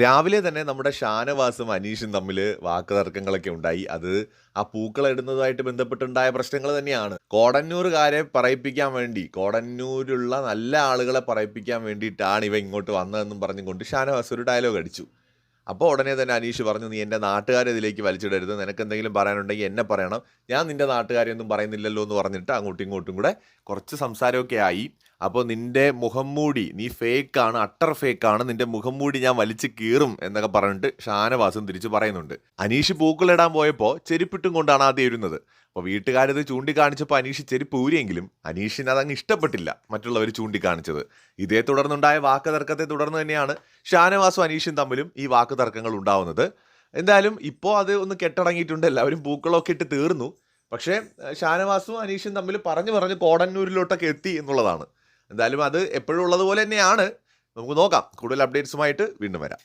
രാവിലെ തന്നെ നമ്മുടെ ഷാനവാസും അനീഷും തമ്മിൽ വാക്കുതർക്കങ്ങളൊക്കെ ഉണ്ടായി. അത് ആ പൂക്കൾ ഇടുന്നതുമായിട്ട് ബന്ധപ്പെട്ടുണ്ടായ പ്രശ്നങ്ങൾ തന്നെയാണ്. കോടന്നൂരുകാരെ പറയിപ്പിക്കാൻ വേണ്ടി കോടന്നൂരുള്ള നല്ല ആളുകളെ പറയിപ്പിക്കാൻ വേണ്ടിയിട്ടാണ് ഇവ ഇങ്ങോട്ട് വന്നതെന്നും പറഞ്ഞുകൊണ്ട് ഷാനവാസ് ഒരു ഡയലോഗ് അടിച്ചു. അപ്പോൾ ഉടനെ തന്നെ അനീഷ് പറഞ്ഞു നീ എന്റെ നാട്ടുകാരെ ഇതിലേക്ക് വലിച്ചിടരുത്. നിനക്ക് എന്തെങ്കിലും പറയാനുണ്ടെങ്കിൽ എന്നെ പറയണം. ഞാൻ നിന്റെ നാട്ടുകാരെയൊന്നും പറയുന്നില്ലല്ലോ എന്ന് പറഞ്ഞിട്ട് അങ്ങോട്ടും ഇങ്ങോട്ടും കൂടെ കുറച്ച് സംസാരമൊക്കെ ആയി. അപ്പോൾ നിന്റെ മുഖം മൂടി നീ ഫേക്കാണ് അട്ടർ ഫേക്കാണ് നിന്റെ മുഖം മൂടി ഞാൻ വലിച്ചു കീറും എന്നൊക്കെ പറഞ്ഞിട്ട് ഷാനവാസും തിരിച്ചു പറയുന്നുണ്ട്. അനീഷ് പൂക്കളിടാൻ പോയപ്പോൾ ചെരുപ്പിട്ടും കൊണ്ടാണ് ആദ്യം ഇരുന്നത്. അപ്പോൾ വീട്ടുകാരത് ചൂണ്ടിക്കാണിച്ചപ്പോൾ അനീഷ് ചെരുപ്പ് ഊരിയെങ്കിലും അനീഷിന് അതങ്ങ് ഇഷ്ടപ്പെട്ടില്ല മറ്റുള്ളവർ ചൂണ്ടിക്കാണിച്ചത്. ഇതേ തുടർന്നുണ്ടായ വാക്കുതർക്കത്തെ തുടർന്ന് തന്നെയാണ് ഷാനവാസും അനീഷും തമ്മിലും ഈ വാക്കുതർക്കങ്ങൾ ഉണ്ടാവുന്നത്. എന്തായാലും ഇപ്പോൾ അത് ഒന്ന് കെട്ടടങ്ങിയിട്ടുണ്ട്. എല്ലാവരും പൂക്കളൊക്കെ ഇട്ട് തീർന്നു. പക്ഷേ ഷാനവാസും അനീഷും തമ്മിൽ പറഞ്ഞു പറഞ്ഞ് കോടന്നൂരിലോട്ടൊക്കെ എത്തി എന്നുള്ളതാണ്. എന്തായാലും അത് എപ്പോഴും ഉള്ളതുപോലെ തന്നെയാണ്. നമുക്ക് നോക്കാം. കൂടുതൽ അപ്ഡേറ്റ്സുമായിട്ട് വീണ്ടും വരാം.